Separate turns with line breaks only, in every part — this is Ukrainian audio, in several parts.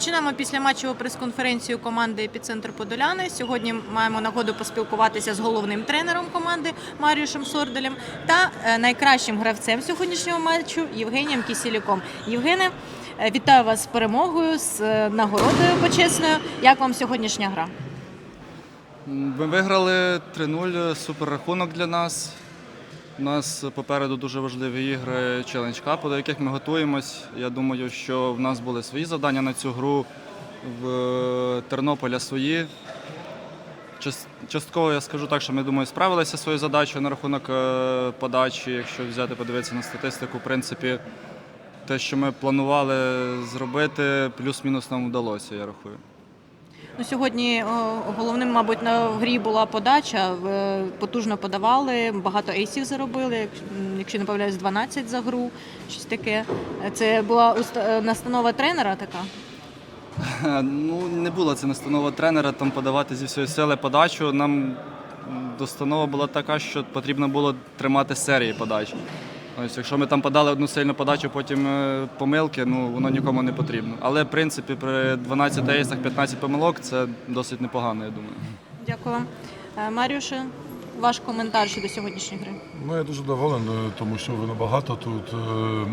Розпочинаємо після матчеву прес-конференцію команди Епіцентр Подоляни. Сьогодні маємо нагоду поспілкуватися з головним тренером команди Маріушем Сорделем та е, найкращим гравцем сьогоднішнього матчу Євгенієм Кісілюком. Євгене, е, вітаю вас з перемогою, з е, нагородою почесною. Як вам сьогоднішня гра?
Ми виграли 3-0, супер рахунок для нас. У нас попереду дуже важливі ігри Challenge Cup, до яких ми готуємось. Я думаю, що в нас були свої завдання на цю гру, в Тернополя свої. Частково я скажу так, що ми думаю, справилися зі своєю задачею на рахунок е, подачі. Якщо взяти, подивитися на статистику, в принципі, те, що ми планували зробити, плюс-мінус нам вдалося, я рахую.
Ну, сьогодні головним, мабуть, на грі була подача. Потужно подавали, багато ейсів заробили. Якщо не помиляюсь, 12 за гру, щось таке. Це була е, настанова тренера така.
Е, Ну, не було це настанова тренера там подавати зі всієї сили подачу. Нам достанова була така, що потрібно було тримати серії подач. Ось, якщо ми там подали одну сильну подачу, потім е, помилки, ну воно нікому не потрібно. Але в принципі при 12 ейсах 15 помилок це досить непогано, я думаю.
Дякую вам. Е, Маріуше, ваш коментар щодо сьогоднішньої гри.
Ну, я дуже доволен, е, тому що ви набагато тут е, е,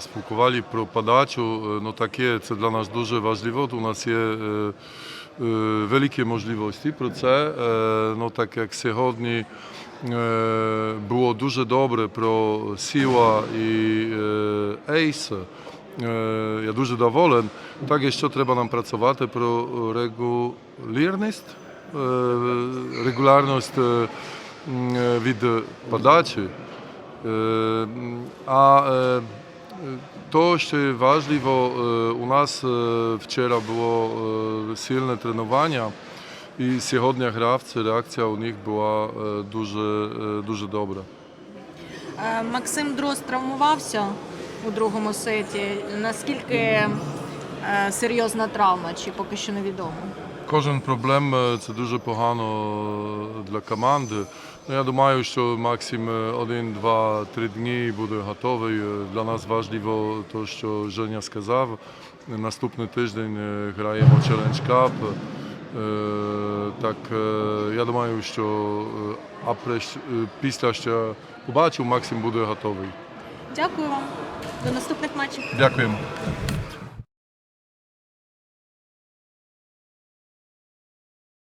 спілкували про подачу. Е, Ну, таке це для нас дуже важливо. У нас є е, е, великі можливості про це. Е, Ну, так як сьогодні е, було дуже добре про сила і е, ейс. Е, Я дуже доволен. Так, ще треба нам працювати про регулярність, е, регулярність е, м, е, від подачі. Е, е, то, що важливо, е, у нас е, вчора було е, сильне тренування, і сьогодні гравці, реакція у них була е, дуже, е, дуже добра.
Е, Максим Дрозд травмувався у другому сеті. Наскільки е, серйозна травма, чи поки що невідомо?
Кожен проблем е, це дуже погано для команди. Ну, я думаю, що максимум е, один, два, три дні буде готовий. Е, Для нас важливо те, що Женя сказав. Наступний тиждень е, граємо Challenge Cup. Так, я думаю, що після що побачив, Максим буде готовий.
Дякую вам. До наступних матчів.
Дякуємо.